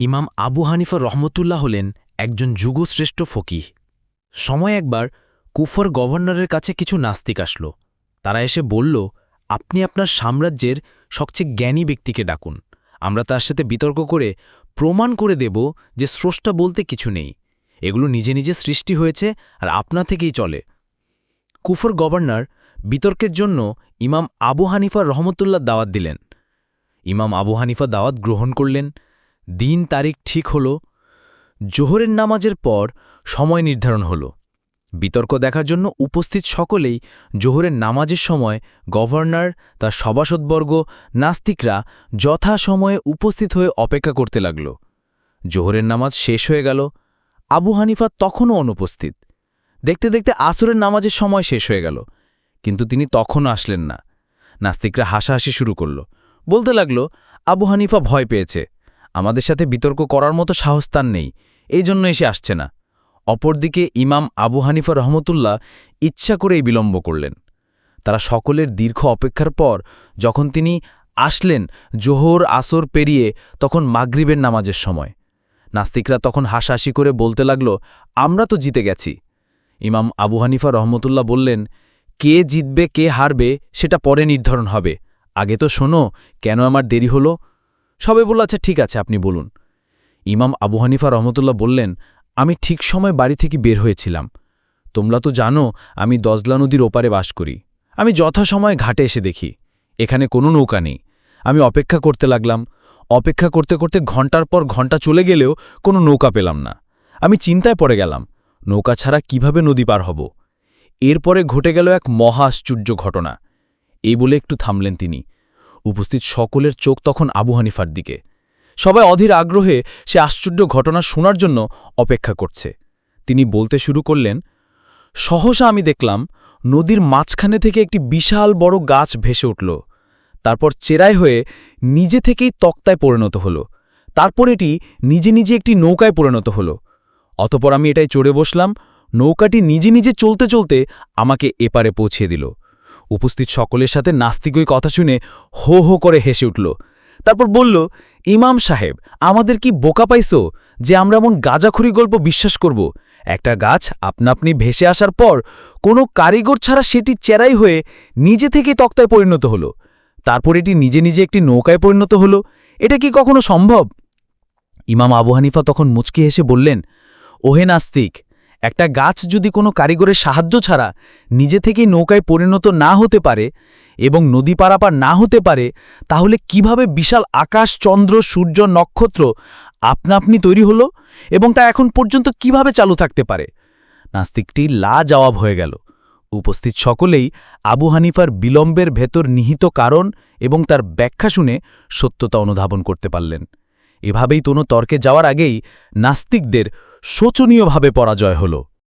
ইমাম আবু হানিফা রহমতুল্লাহ হলেন একজন যুগশ্রেষ্ঠ ফকিহ। সময় একবার কুফর গভর্নরের কাছে কিছু নাস্তিক আসল। তারা এসে বলল, আপনি আপনার সাম্রাজ্যের সবচেয়ে জ্ঞানী ব্যক্তিকে ডাকুন। আমরা তার সাথে বিতর্ক করে প্রমাণ করে দেব যে স্রষ্টা বলতে কিছু নেই। এগুলো নিজে নিজে সৃষ্টি হয়েছে আর আপনা থেকেই চলে। কুফর গভর্নর বিতর্কের জন্য ইমাম আবু হানিফা রহমতুল্লাহ দাওয়াত দিলেন। ইমাম আবু হানিফা দাওয়াত গ্রহণ করলেন। দিন তারিখ ঠিক হল, জোহরের নামাজের পর সময় নির্ধারণ হল। বিতর্ক দেখার জন্য উপস্থিত সকলেই জোহরের নামাজের সময় গভর্নর, তার সভাসদবর্গ, নাস্তিকরা যথাসময়ে উপস্থিত হয়ে অপেক্ষা করতে লাগল। জোহরের নামাজ শেষ হয়ে গেল, আবু হানিফা তখনও অনুপস্থিত। দেখতে দেখতে আসরের নামাজের সময় শেষ হয়ে গেল, কিন্তু তিনি তখনও আসলেন না। নাস্তিকরা হাসাহাসি শুরু করল। বলতে লাগল, আবু হানিফা ভয় পেয়েছে। আমাদের সাথে বিতর্ক করার মতো সাহস তার নেই, এই জন্য এসে আসছে না। অপরদিকে ইমাম আবু হানিফা রহমতুল্লাহ ইচ্ছা করেই বিলম্ব করলেন। তারা সকলের দীর্ঘ অপেক্ষার পর যখন তিনি আসলেন জোহর, আসর পেরিয়ে তখন মাগরিবের নামাজের সময়। নাস্তিকরা তখন হাসাহাসি করে বলতে লাগল, আমরা তো জিতে গেছি। ইমাম আবু হানিফা রহমতুল্লাহ বললেন, কে জিতবে, কে হারবে, সেটা পরে নির্ধারণ হবে। আগে তো শোনো, কেন আমার দেরি হলো? সবে বলল আচ্ছা ঠিক আছে, আপনি বলুন। ইমাম আবু হানিফা রহমতুল্লাহ বললেন, আমি ঠিক সময় বাড়ি থেকে বের হয়েছিলাম। তোমরা তো জানো, আমি দজলা নদীর ওপারে বাস করি। আমি যথাসময়ে ঘাটে এসে দেখি, এখানে কোনো নৌকা নেই। আমি অপেক্ষা করতে লাগলাম। অপেক্ষা করতে করতে ঘণ্টার পর ঘণ্টা চলে গেলেও কোনো নৌকা পেলাম না। আমি চিন্তায় পড়ে গেলাম, নৌকা ছাড়া কীভাবে নদী পার হব? এরপরে ঘটে গেল এক মহা আশ্চর্য ঘটনা। এই বলে একটু থামলেন তিনি। উপস্থিত সকলের চোখ তখন আবু হানিফার দিকে। সবাই অধীর আগ্রহে সে আশ্চর্য ঘটনা শোনার জন্য অপেক্ষা করছে। তিনি বলতে শুরু করলেন, সহসা আমি দেখলাম নদীর মাঝখানে থেকে একটি বিশাল বড় গাছ ভেসে উঠল। তারপর চেরাই হয়ে নিজে থেকেই তক্তায় পরিণত হল। তারপর এটি নিজে নিজে একটি নৌকায় পরিণত হল। অতপর আমি এটাই চড়ে বসলাম। নৌকাটি নিজে নিজে চলতে চলতে আমাকে এপারে পৌঁছে দিল। উপস্থিত সকলের সাথে নাস্তিকই কথা শুনে হো হো করে হেসে উঠল। তারপর বলল, ইমাম সাহেব, আমাদের কি বোকা পাইছো যে আমরা এমন গাজাখুরি গল্প বিশ্বাস করব? একটা গাছ আপনা আপনি ভেসে আসার পর কোনো কারিগর ছাড়া সেটি চেরাই হয়ে নিজে থেকে তক্তায় পরিণত হলো। তারপর এটি নিজে নিজে একটি নৌকায় পরিণত হলো। এটা কি কখনো সম্ভব? ইমাম আবু হানিফা তখন মুচকি হেসে বললেন, ওহে নাস্তিক একটা গাছ যদি কোনো কারিগরের সাহায্য ছাড়া নিজে থেকেই নৌকায় পরিণত না হতে পারে এবং নদী পারাপার না হতে পারে, তাহলে কীভাবে বিশাল আকাশ, চন্দ্র, সূর্য, নক্ষত্র আপনা আপনি তৈরি হলো এবং তা এখন পর্যন্ত কীভাবে চালু থাকতে পারে? নাস্তিকটি লা জবাব হয়ে গেল। উপস্থিত সকলেই আবু হানিফার বিলম্বের ভেতর নিহিত কারণ এবং তার ব্যাখ্যা শুনে সত্যতা অনুধাবন করতে পারলেন। এভাবেই কোনো তর্কে যাওয়ার আগেই নাস্তিকদের শোচনীয়ভাবে পরাজয় হল।